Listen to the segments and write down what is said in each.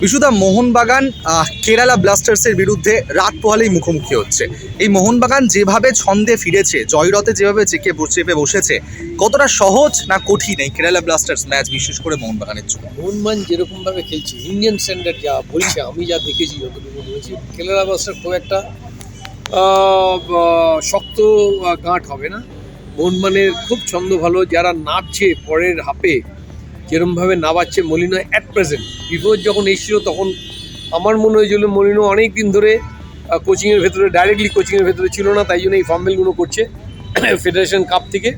বিশুদা, মোহনবাগান কেরালা ব্লাস্টার্সের বিরুদ্ধে রাত পোহালেই মুখোমুখি হচ্ছে। এই মোহনবাগান যেভাবে ছন্দে ফিরেছে, জয়রথে যেভাবে চেকে চেপে বসেছে, কতটা সহজ না কঠিন এই কেরালা ব্লাস্টার্স ম্যাচ, বিশেষ করে মোহনবাগানের জন্য? মোহনবাগান যেরকমভাবে খেলছে ইন্ডিয়ান স্ট্যান্ডার্ড যা বলছে, আমি যা দেখেছি যতটুকু বলেছি, কেরালা ব্লাস্টার খুব একটা শক্ত গাঁট হবে না। মোহনবাগানের খুব ছন্দ ভালো, যারা নাচছে পরের হাপে যেরমভাবে নাবাচ্ছে মলিনো অ্যাট প্রেজেন্ট বিফোর যখন এসেছিল তখন আমার মনে হয়েছিল মলিনো অনেক দিন ধরে কোচিংয়ের ভেতরে ডাইরেক্টলি কোচিংয়ের ভেতরে ছিল না, তাই জন্য এই ফাম্বেলগুলো করছে ফেডারেশন কাপ থেকে।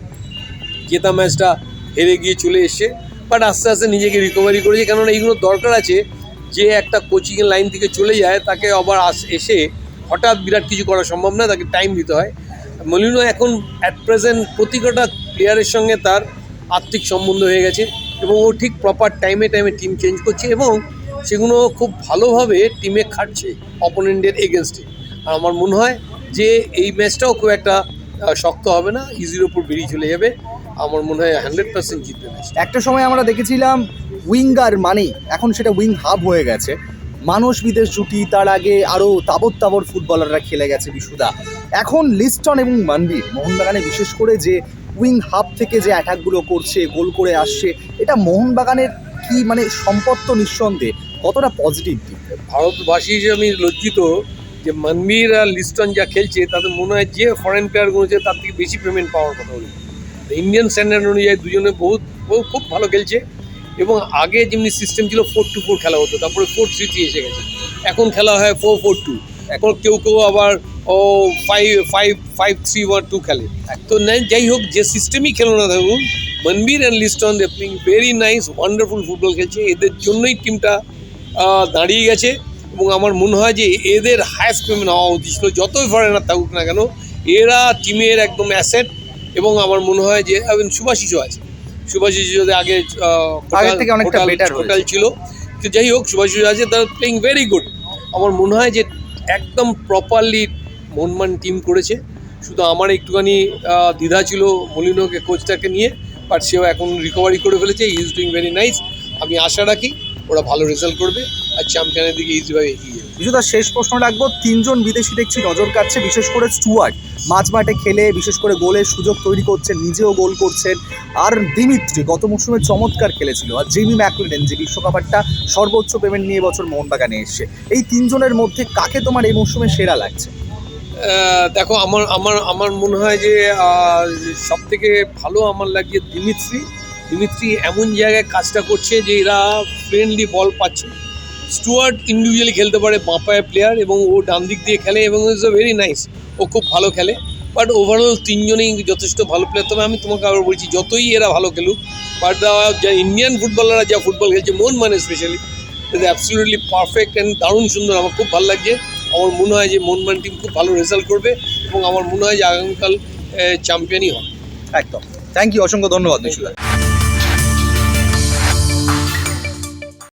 জেতা ম্যাচটা হেরে গিয়ে চলে এসছে বাট আস্তে আস্তে নিজেকে রিকভারি করেছে। কেননা এইগুলো দরকার আছে যে একটা কোচিংয়ের লাইন থেকে চলে যায়, তাকে আবার আস- এসে হঠাৎ বিরাট কিছু করা সম্ভব না, তাকে টাইম দিতে হয়। মলিনো এখন অ্যাট প্রেজেন্ট প্রতিটা প্লেয়ারের সঙ্গে তার আর্থিক সম্বন্ধ হয়ে গেছে। এবং ও ঠিক প্রপার টাইমে টাইমে টিম চেঞ্জ করছে এবং সেগুলো খুব ভালোভাবে টিমে খাটছে অপোনেন্টের এগেনস্টে আর আমার মনে হয় যে এই ম্যাচটাও খুব একটা শক্ত হবে না ইজির ওপর বেরিয়ে চলে যাবে। আমার মনে হয় হান্ড্রেড পার্সেন্ট জিতবে একটা সময় আমরা দেখেছিলাম উইঙ্গার মানেই, এখন সেটা উইং হাব হয়ে গেছে। মানুষ বিদেশ জুটি, তার আগে আরও তাবর তাবর ফুটবলাররা খেলে গেছে বিশুদা। এখন লিস্টন এবং মানবীর, মোহনবাগানে বিশেষ করে যে উইং হাব থেকে যে অ্যাটাকগুলো করছে, গোল করে আসছে, এটা মোহনবাগানের কি মানে সম্পদ তো নিঃসন্দেহে, কতটা পজিটিভ দিক? ভারতবাসী হিসেবে আমি লজ্জিত যে মনবীর আর লিস্টন যা খেলছে, তাতে মনে হয় যে ফরেন প্লেয়ারগুলো আছে তার থেকে বেশি পেমেন্ট পাওয়ার কথা হলো ইন্ডিয়ান স্ট্যান্ডার্ড অনুযায়ী দুজনে বহুত বহু খুব ভালো খেলছে এবং আগে যেমনি সিস্টেম ছিল ফোর টু ফোর খেলা হতো, তারপরে ফোর থ্রি থ্রি এসে গেছে। এখন খেলা হয় ফোর ফোর টু এখন কেউ কেউ আবার ও five five five three one two খেলে। তো যাই হোক যে সিস্টেমই খেলো না থাকুন Manvir and Liston they playing very nice wonderful football খেলছে। এদের জন্যই টিমটা দাঁড়িয়ে গেছে। এবং আমার মনে হয় যে এদের হায়েস্ট পেমেন্ট হওয়া উচিত ছিল। যতই ফরেনার থাকুক না কেন এরা টিমের একদম অ্যাসেট এবং আমার মনে হয় যে সুভাষিসও আছে। সুভাষিস যদি আগে better ছিল। তো যাই হোক সুভাষিস আছে তারা প্লেইং ভেরি গুড আমার মনে হয় যে একদম প্রপারলি মনমান টিম করেছে। শুধু আমার একটুখানি দ্বিধা ছিল মলিনোকে কোচটাকে নিয়ে বাট সেও এখন রিকভারি করে ফেলেছে। ইজ ডুইং ভেরি নাইস আমি আশা রাখি ওরা ভালো রেজাল্ট করবে আর চ্যাম্পিয়নের দিকে ইজিভাবে এগিয়ে যাবে। বিশুদা শেষ প্রশ্ন রাখব। তিনজন বিদেশি দেখছি নজর কাটছে বিশেষ করে স্টুয়ার্ট। মাঝ মাঠে খেলে বিশেষ করে গোলের সুযোগ তৈরি করছেন নিজেও গোল করছেন। আর দিমিত্রি গত মৌসুমে চমৎকার খেলেছিল। আর জেমি ম্যাকলেন যে বিশ্বকাপারটা সর্বোচ্চ পেমেন্ট নিয়ে বছর মোহনবাগানে এসছে। এই তিনজনের মধ্যে কাকে তোমার এই মৌসুমে সেরা লাগছে? দেখো আমার আমার আমার মনে হয় যে সব থেকে ভালো আমার লাগছে দিমিত্রি। দিমিত্রি এমন জায়গায় কাজটা করছে যে এরা ফ্রেন্ডলি বল পাচ্ছে। স্টুয়ার্ট ইন্ডিভিজুয়ালি খেলতে পারে বাঁপায়ের প্লেয়ার এবং ও ডান দিক দিয়ে খেলে এবং ইজ আ ভেরি নাইস ও খুব ভালো খেলে। বাট ওভারঅল তিনজনেই যথেষ্ট ভালো প্লেয়ার তবে আমি তোমাকে আবার বলছি, যতই এরা ভালো খেলুক বাট যা ইন্ডিয়ান ফুটবলাররা যা ফুটবল খেলছে, মন মানে specially is absolutely perfect and দারুণ সুন্দর। আমার খুব ভালো লাগছে। আমার মনে হয় যে মনমান টিম খুব ভালো রেজাল্ট করবে এবং আমার মনে হয় যে আগামীকাল চ্যাম্পিয়নই হবে। একদম। থ্যাংক ইউ অসংখ্য ধন্যবাদ